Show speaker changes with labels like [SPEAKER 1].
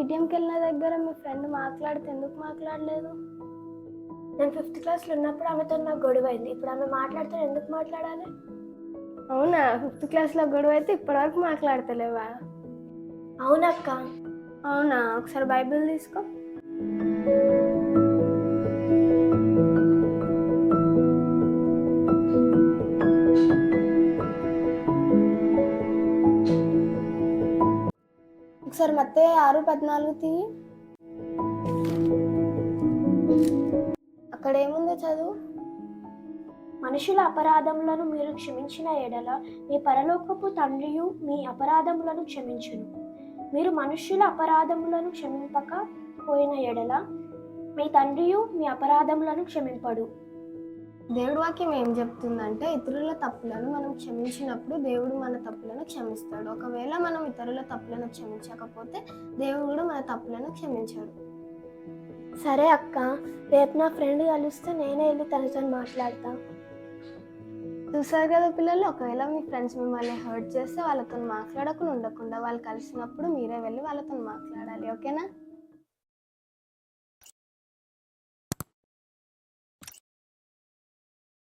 [SPEAKER 1] ఏటీఎంకి వెళ్ళిన దగ్గర మీ ఫ్రెండ్ మాట్లాడితే ఎందుకు మాట్లాడలేదు?
[SPEAKER 2] నేను ఫిఫ్త్ క్లాస్లో ఉన్నప్పుడు ఆమెతో నాకు గొడవ అయింది. ఇప్పుడు ఆమె మాట్లాడితే ఎందుకు మాట్లాడాలి?
[SPEAKER 1] అవునా? ఫిఫ్త్ క్లాస్లో గొడవ అయితే ఇప్పటివరకు మాట్లాడతలేవా?
[SPEAKER 2] అవునక్క.
[SPEAKER 1] అవునా? ఒకసారి బైబిల్ తీసుకో. ఒకసారి మత్తే ఆరు పద్నాలుగు తీయి అక్కడ ఏముందో చదువు?
[SPEAKER 2] మనుషుల అపరాధములను మీరు క్షమించిన ఎడల మీ పరలోకపు తండ్రియు మీ అపరాధములను క్షమించును. మీరు మనుష్యుల అపరాధములను క్షమింపక పోయిన ఎడల మీ తండ్రియు మీ అపరాధములను క్షమింపడు.
[SPEAKER 1] దేవుడి వాక్యం ఏం చెప్తుందంటే ఇతరుల తప్పులను మనం క్షమించినప్పుడు దేవుడు మన తప్పులను క్షమిస్తాడు. ఒకవేళ మనం ఇతరుల తప్పులను క్షమించకపోతే దేవుడు కూడా మన తప్పులను క్షమించాడు.
[SPEAKER 2] సరే అక్క రేపు నా ఫ్రెండ్ కలిస్తే నేనే వెళ్ళి తనతో మాట్లాడతా.
[SPEAKER 1] చూసారు కదా పిల్లలు ఒకవేళ మీ ఫ్రెండ్స్ మిమ్మల్ని హర్ట్ చేస్తే వాళ్ళతో మాట్లాడకుండా ఉండకుండా వాళ్ళు కలిసినప్పుడు మీరే వెళ్ళి వాళ్ళతో మాట్లాడాలి ఓకేనా?